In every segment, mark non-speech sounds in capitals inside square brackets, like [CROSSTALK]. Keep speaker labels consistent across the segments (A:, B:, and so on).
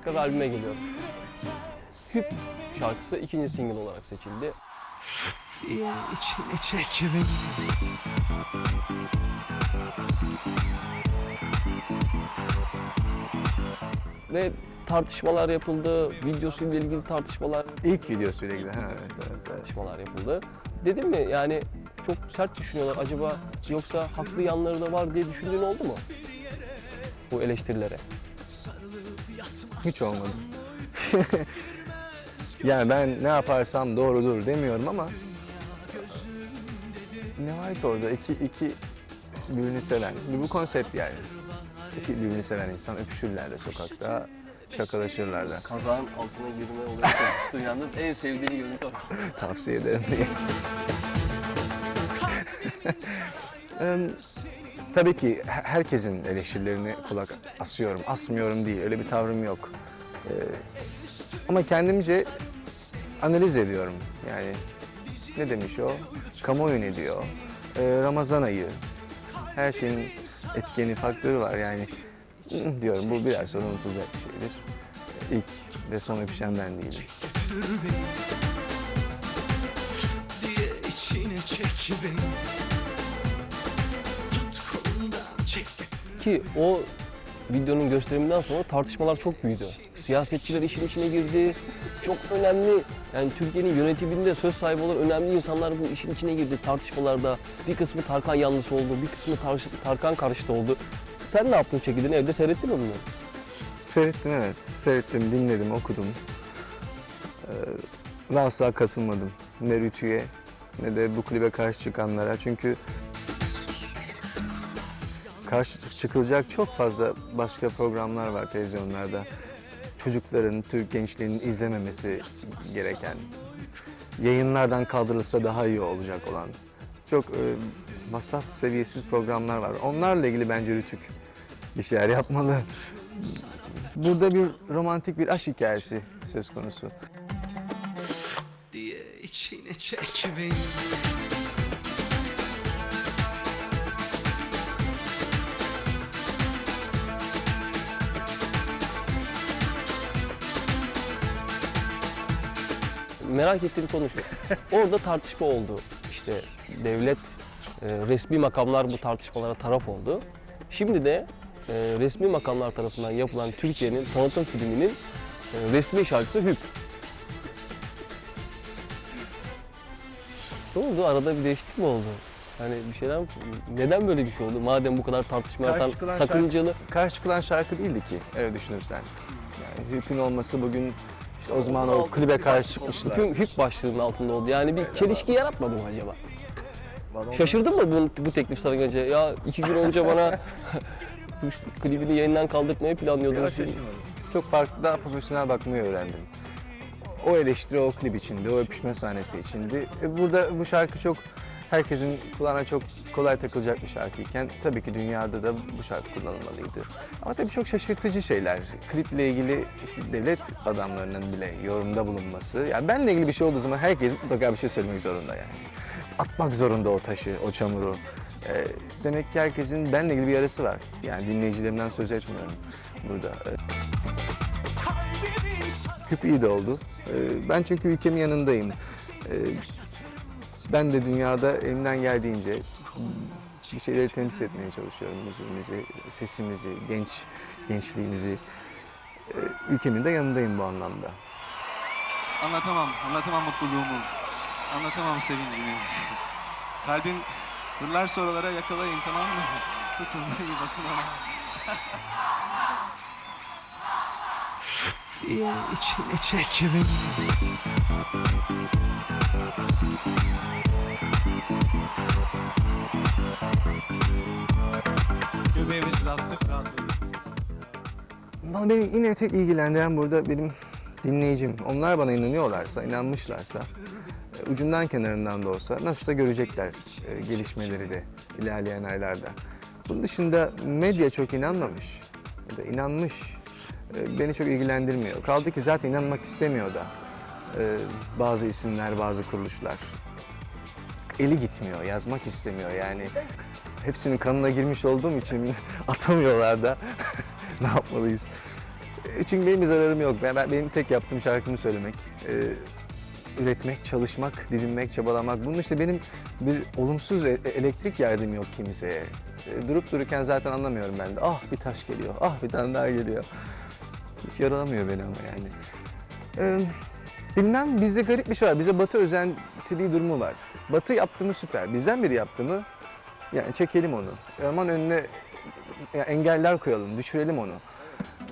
A: tekrar albüme geliyor. Hüp şarkısı ikinci single olarak seçildi.
B: diye içine çek beni
A: Ve tartışmalar yapıldı, videosuyla ilgili tartışmalar
C: İlk videosuyla ilgili. Ha, evet, evet, evet.
A: tartışmalar yapıldı. Dedim mi yani çok sert düşünüyorlar acaba yoksa haklı yanları da var diye düşündüğün oldu mu? Bu eleştirilere.
C: Hiç olmadı. [LAUGHS] yani ben ne yaparsam doğrudur demiyorum ama ne var ki orada iki iki birbirini seven bu, bu konsept yani. İki birbirini seven insan öpüşürler de sokakta, şakalaşırlar da.
A: Kazağın altına girme olayı çok tuttu yalnız en sevdiğin görüntü orası. [LAUGHS]
C: Tavsiye ederim diye. [LAUGHS] Em, Tabii ki he- herkesin eleştirilerine kulak asıyorum, asmıyorum değil. Öyle bir tavrım yok. Ee, ama kendimce analiz ediyorum. Yani ne demiş o? Kamuoyu ne diyor? Ee, Ramazan ayı. Her şeyin etkeni, faktörü var. Yani "Hı," diyorum bu biraz sonra unutulacak bir şeydir. İlk ve son öpüşen ben değilim.
B: götür beni diye içine çek beni tut kolumdan çek götür
A: Ki o videonun gösteriminden sonra tartışmalar çok büyüdü. Siyasetçiler işin içine girdi. Çok önemli yani Türkiye'nin yönetiminde söz sahibi olan önemli insanlar bu işin içine girdi tartışmalarda. Bir kısmı Tarkan yanlısı oldu, bir kısmı Tar- Tarkan karşıtı oldu. Sen ne yaptın çekildin evde seyrettin mi bunu?
C: Seyrettim evet. Seyrettim, dinledim, okudum. Ee, asla katılmadım. Ne Rütü'ye ne de bu klibe karşı çıkanlara. Çünkü karşı çıkılacak çok fazla başka programlar var televizyonlarda. Çocukların, Türk gençliğinin izlememesi gereken, yayınlardan kaldırılsa daha iyi olacak olan çok e, vasat seviyesiz programlar var. Onlarla ilgili bence Rütük bir şeyler yapmalı. Burada bir romantik bir aşk hikayesi söz konusu.
B: diye içine çek beni
A: Merak ettiğim konu şu. Orada tartışma oldu. İşte devlet, e, resmi makamlar bu tartışmalara taraf oldu. Şimdi de e, resmi makamlar tarafından yapılan Türkiye'nin tanıtım filminin e, resmi şarkısı Hüp. Ne oldu? Arada bir değişiklik mi oldu? Hani bir şeyler neden böyle bir şey oldu? Madem bu kadar tartışma
C: Karşı
A: yaratan sakıncalı.
C: Karşı çıkılan şarkı değildi ki öyle düşünürsen. Yani hükün olması bugün işte o zaman o klibe karşı çıkmışlar.
A: Hüp, hüp başlığının altında oldu. Yani bir çelişki yaratmadı mı acaba? Şaşırdın mı bu, bu teklif sana gelince? Ya iki gün önce bana [LAUGHS] bu klibini yayından kaldırtmayı planlıyordun. Şimdi-
C: Çok farklı, daha profesyonel bakmayı öğrendim. O eleştiri o klip içindi, o öpüşme sahnesi içindi. E burada bu şarkı çok herkesin kulağına çok kolay takılacak bir şarkıyken tabii ki dünyada da bu şarkı kullanılmalıydı. Ama tabii çok şaşırtıcı şeyler. Kliple ilgili işte devlet adamlarının bile yorumda bulunması. Yani benle ilgili bir şey olduğu zaman herkes mutlaka bir şey söylemek zorunda yani. Atmak zorunda o taşı, o çamuru. E, demek ki herkesin benle ilgili bir yarısı var. Yani dinleyicilerimden söz etmiyorum burada. E, Hüp iyi de oldu. Ee, Ben çünkü ülkemin yanındayım. Ee, Ben de dünyada elimden geldiğince bir şeyleri temsil etmeye çalışıyorum. Müziğimizi, sesimizi, genç gençliğimizi. Ee, Ülkemin de yanındayım bu anlamda.
D: Anlatamam, anlatamam mutluluğumu. Anlatamam sevincimi. Kalbim fırlar sorulara yakalayın tamam mı? [LAUGHS] Tutun iyi bakın ona. [LAUGHS]
B: diye içine çek beni
D: Göbeğimizi
C: beni yine tek ilgilendiren burada benim dinleyicim. Onlar bana inanıyorlarsa, inanmışlarsa e, ucundan kenarından da olsa nasılsa görecekler e, gelişmeleri de ilerleyen aylarda. Bunun dışında medya çok inanmamış ya da inanmış e, beni çok ilgilendirmiyor. Kaldı ki zaten inanmak istemiyor da bazı isimler, bazı kuruluşlar. Eli gitmiyor, yazmak istemiyor yani. Hepsinin kanına girmiş olduğum için [LAUGHS] atamıyorlar da [LAUGHS] ne yapmalıyız?
B: E, Çünkü benim bir zararım yok. Ben, ben- benim tek yaptığım şarkımı söylemek. Ee, üretmek, çalışmak, didinmek, çabalamak. Bunun işte benim bir olumsuz e- elektrik yardım yok kimseye. E, durup dururken zaten anlamıyorum ben de. Ah bir taş geliyor, ah bir tane daha geliyor. Hiç yaralamıyor beni ama yani. Ee, bilmem bizde garip bir şey var. Bize batı özentiliği durumu var. Batı yaptı mı süper. Bizden biri yaptı mı yani çekelim onu. Aman önüne engeller koyalım, düşürelim onu.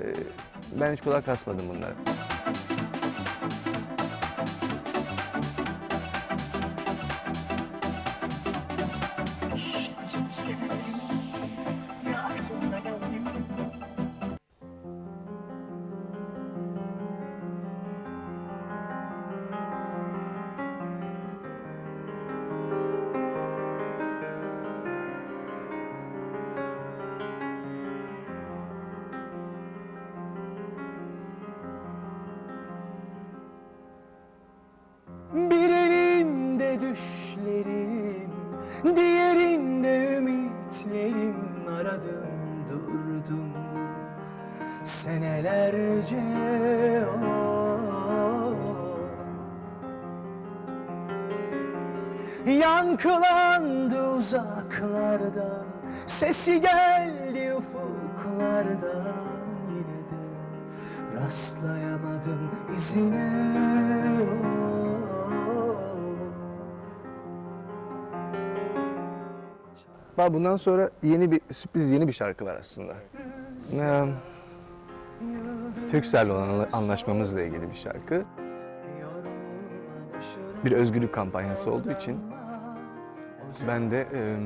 B: Ee, ben hiç kulak asmadım bunlara.
C: Diğerinde ümitlerim aradım durdum senelerce oh. Yankılandı uzaklardan, sesi geldi ufuklardan yine de rastlayamadım izine.
B: Bak bundan sonra yeni bir sürpriz yeni bir şarkı var aslında. Ee, Türkcell'le olan anlaşmamızla ilgili bir şarkı. Bir özgürlük kampanyası olduğu için ben de e,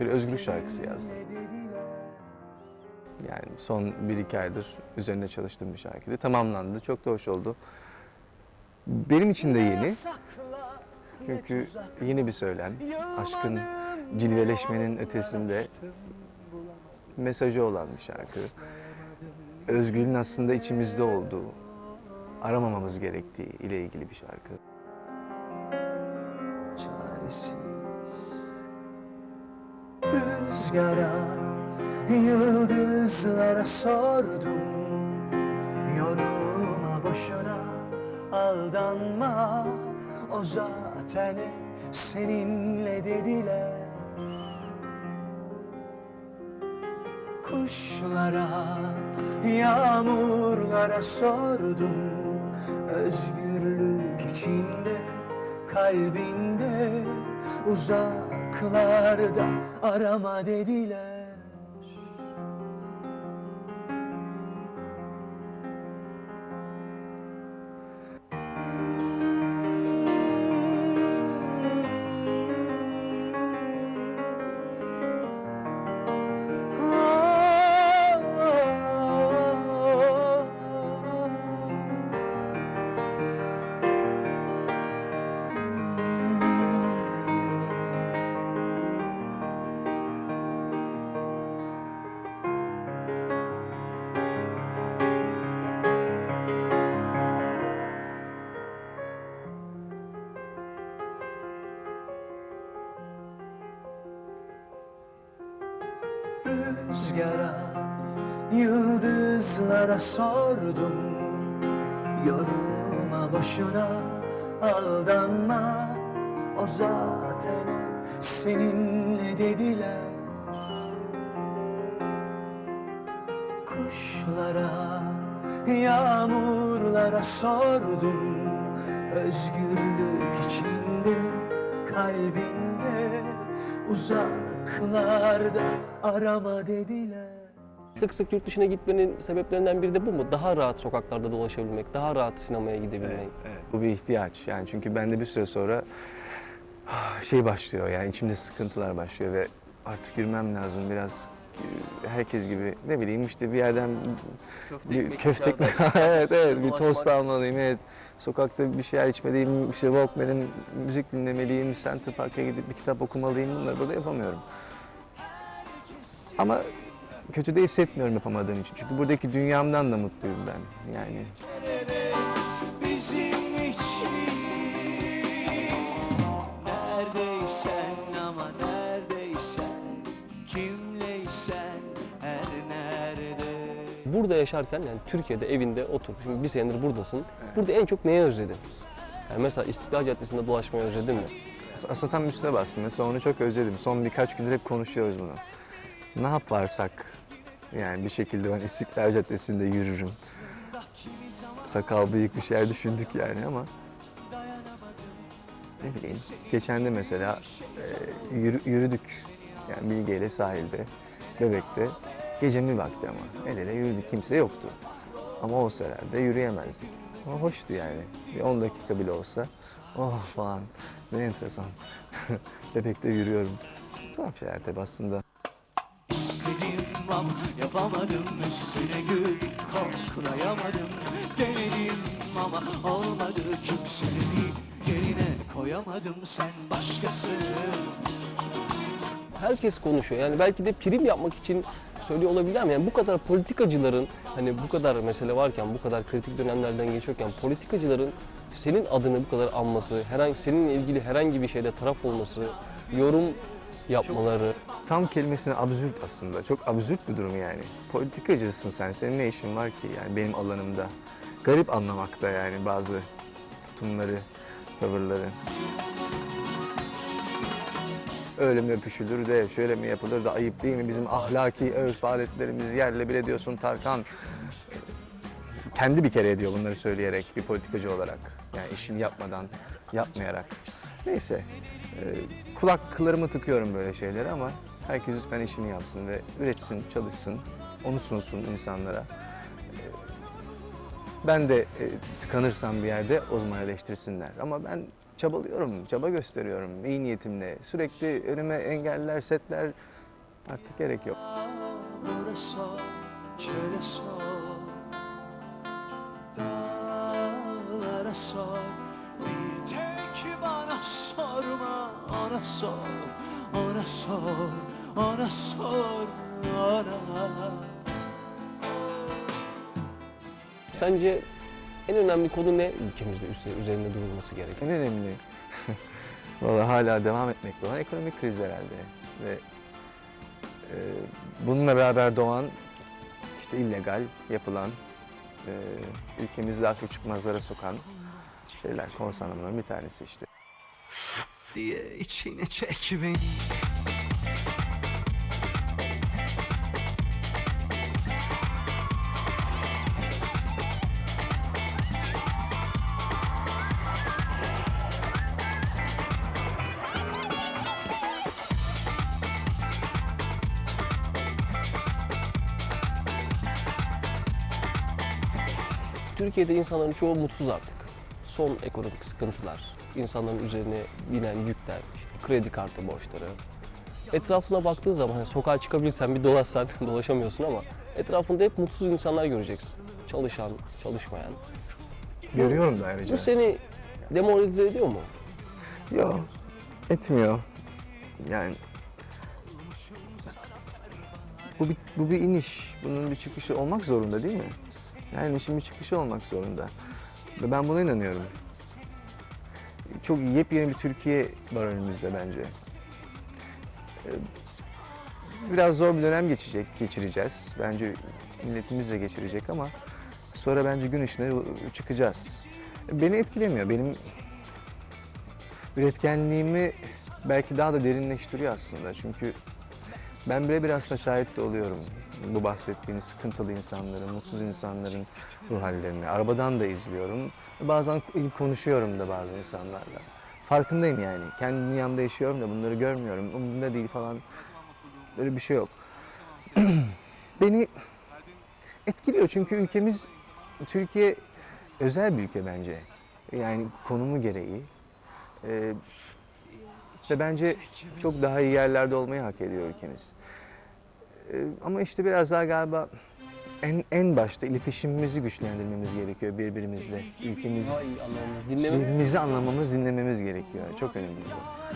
B: bir özgürlük şarkısı yazdım. Yani son bir iki aydır üzerine çalıştığım bir şarkıydı. Tamamlandı. Çok da hoş oldu. Benim için de yeni. Çünkü yeni bir söylem. Aşkın cilveleşmenin ötesinde mesajı olan bir şarkı. Özgürlüğün aslında içimizde olduğu, aramamamız gerektiği ile ilgili bir şarkı.
C: çaresiz Rüzgara, yıldızlara sordum Yorulma boşuna, aldanma O zaten seninle dediler Kuşlara, yağmurlara sordum. Özgürlük içinde, kalbinde Uzaklarda arama dediler Rüzgara, yıldızlara sordum. Yorulma boşuna, aldanma. O zaten seninle dediler. Kuşlara, yağmurlara sordum. Özgürlük içinde, kalbinde Uzaklarda arama dediler.
A: Sık sık yurt dışına gitmenin sebeplerinden biri de bu mu? Daha rahat sokaklarda dolaşabilmek, daha rahat sinemaya gidebilmek.
B: Bu bir ihtiyaç. Yani çünkü bende bir süre sonra şey başlıyor yani içimde sıkıntılar başlıyor ve artık yürümem lazım biraz. Herkes gibi ne bileyim işte bir yerden bir köfte ekmek [LAUGHS] evet evet bir tost almalıyım evet sokakta bir şeyler içmeliyim işte Walkman'im müzik dinlemeliyim Center Park'a gidip bir kitap okumalıyım bunları burada yapamıyorum. Ama kötü de hissetmiyorum yapamadığım için. Çünkü buradaki dünyamdan da mutluyum ben. Yani
A: Burada yaşarken yani Türkiye'de evinde otur. Şimdi bir senedir buradasın. Burada en çok neye özledin? Yani mesela İstiklal Caddesi'nde dolaşmayı özledin mi?
C: Aslında tam üstüne bastım. Mesela onu çok özledim. Son birkaç gündür hep konuşuyoruz bunu. Ne yaparsak yani bir şekilde ben İstiklal Caddesi'nde yürürüm. Sakal bıyık bir şeyler düşündük yani ama ne bileyim. Geçen de mesela e, yürü- yürüdük. Yani Bilge ile sahilde, Bebek'te. Gecenin vakti ama. El ele yürüdük. Kimse yoktu. Ama olsa herhalde yürüyemezdik. Ama hoştu yani. Bir 10 dakika bile olsa. Oh falan. Ne enteresan. [LAUGHS] Bebekte yürüyorum. Tuhaf şeyler tabii aslında.
B: İstedim ama yapamadım üstüne gül koklayamadım Denedim ama olmadı kimseni yerine koyamadım sen başkasını
A: herkes konuşuyor. Yani belki de prim yapmak için söylüyor olabilir ama yani bu kadar politikacıların hani bu kadar mesele varken, bu kadar kritik dönemlerden geçiyorken politikacıların senin adını bu kadar anması, herhangi seninle ilgili herhangi bir şeyde taraf olması, yorum yapmaları
C: Tam kelimesine absürt aslında. Çok absürt bir durum yani. Politikacısın sen. Senin ne işin var ki yani benim alanımda? Garip anlamakta yani bazı tutumları, tavırları. Öyle mi öpüşülür de, şöyle mi yapılır da ayıp değil mi? Bizim ahlaki örf aletlerimizi yerle bir ediyorsun Tarkan. Kendi bir kere ediyor bunları söyleyerek bir politikacı olarak. Yani işini yapmadan, yapmayarak. Neyse, e, kulaklarımı tıkıyorum böyle şeylere ama herkes lütfen işini yapsın ve üretsin, çalışsın, onu sunsun insanlara. Ben de e, tıkanırsam bir yerde o zaman eleştirsinler. Ama ben çabalıyorum, çaba gösteriyorum iyi niyetimle. Sürekli önüme engeller, setler artık gerek yok.
B: Dağlara sor, Ona sor, ona sor Ona sor,
A: Sence en önemli konu ne ülkemizde üzerinde durulması gereken?
C: En önemli, [LAUGHS] valla hala devam etmekte olan ekonomik kriz herhalde. Ve e, bununla beraber doğan işte illegal yapılan, e, ülkemizi daha çok çıkmazlara sokan şeyler, korsanların bir tanesi işte.
B: diye içine çek beni
A: Türkiye'de insanların çoğu mutsuz artık. Son ekonomik sıkıntılar, insanların üzerine binen yükler, işte kredi kartı borçları. Etrafına baktığın zaman hani sokağa çıkabilirsen bir dolaşsan [LAUGHS] dolaşamıyorsun ama etrafında hep mutsuz insanlar göreceksin. Çalışan, çalışmayan.
C: Görüyorum da ayrıca.
A: Bu seni demoralize ediyor mu?
C: Yok, etmiyor. Yani bu bir, bu bir iniş. Bunun bir çıkışı olmak zorunda değil mi? Yani işin bir çıkışı olmak zorunda. Ve ben buna inanıyorum. Çok yepyeni bir Türkiye var önümüzde bence. Ee, Biraz zor bir dönem geçecek, geçireceğiz. Bence milletimiz de geçirecek ama sonra bence gün ışığına çıkacağız. Beni etkilemiyor. Benim üretkenliğimi belki daha da derinleştiriyor aslında. Çünkü ben birebir aslında şahit de oluyorum. Bu bahsettiğiniz sıkıntılı insanların, mutsuz insanların ruh hallerini. Arabadan da izliyorum. Bazen konuşuyorum da bazı insanlarla. Farkındayım yani. Kendi dünyamda yaşıyorum da bunları görmüyorum. Umurumda değil falan. Böyle bir şey yok. [CLEARS THROAT] Beni etkiliyor çünkü ülkemiz, Türkiye özel bir ülke bence. Yani konumu gereği. Ee, ve bence çok daha iyi yerlerde olmayı hak ediyor ülkemiz. Ee, ama işte biraz daha galiba en en başta iletişimimizi güçlendirmemiz gerekiyor birbirimizle. Ülkemiz,
A: iyi anlamamız, dinlememiz.
C: birbirimizi anlamamız, dinlememiz gerekiyor. Çok önemli bu.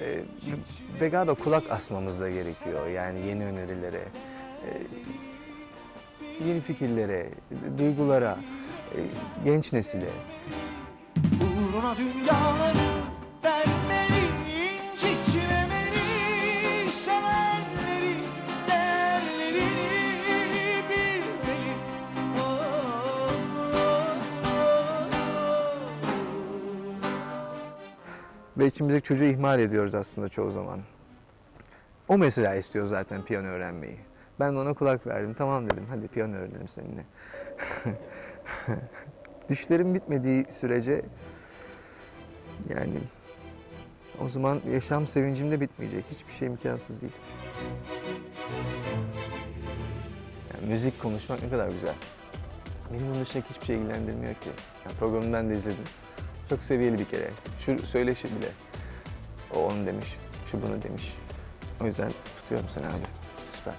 C: Ee, ve galiba kulak asmamız da gerekiyor. Yani yeni önerilere, e, yeni fikirlere, duygulara, e, genç nesile.
B: Uğruna dünyaları
C: Ve içimizdeki çocuğu ihmal ediyoruz aslında çoğu zaman. O mesela istiyor zaten piyano öğrenmeyi. Ben de ona kulak verdim. Tamam dedim. Hadi piyano öğrenelim seninle. [LAUGHS] Düşlerim bitmediği sürece yani o zaman yaşam sevincim de bitmeyecek. Hiçbir şey imkansız değil. Yani müzik konuşmak ne kadar güzel. Beni bunun dışındaki hiçbir şey ilgilendirmiyor ki. Yani programını ben de izledim. Çok seviyeli bir kere. Şu söyleşi bile. O onu demiş, şu bunu demiş. O yüzden tutuyorum seni abi. Süper.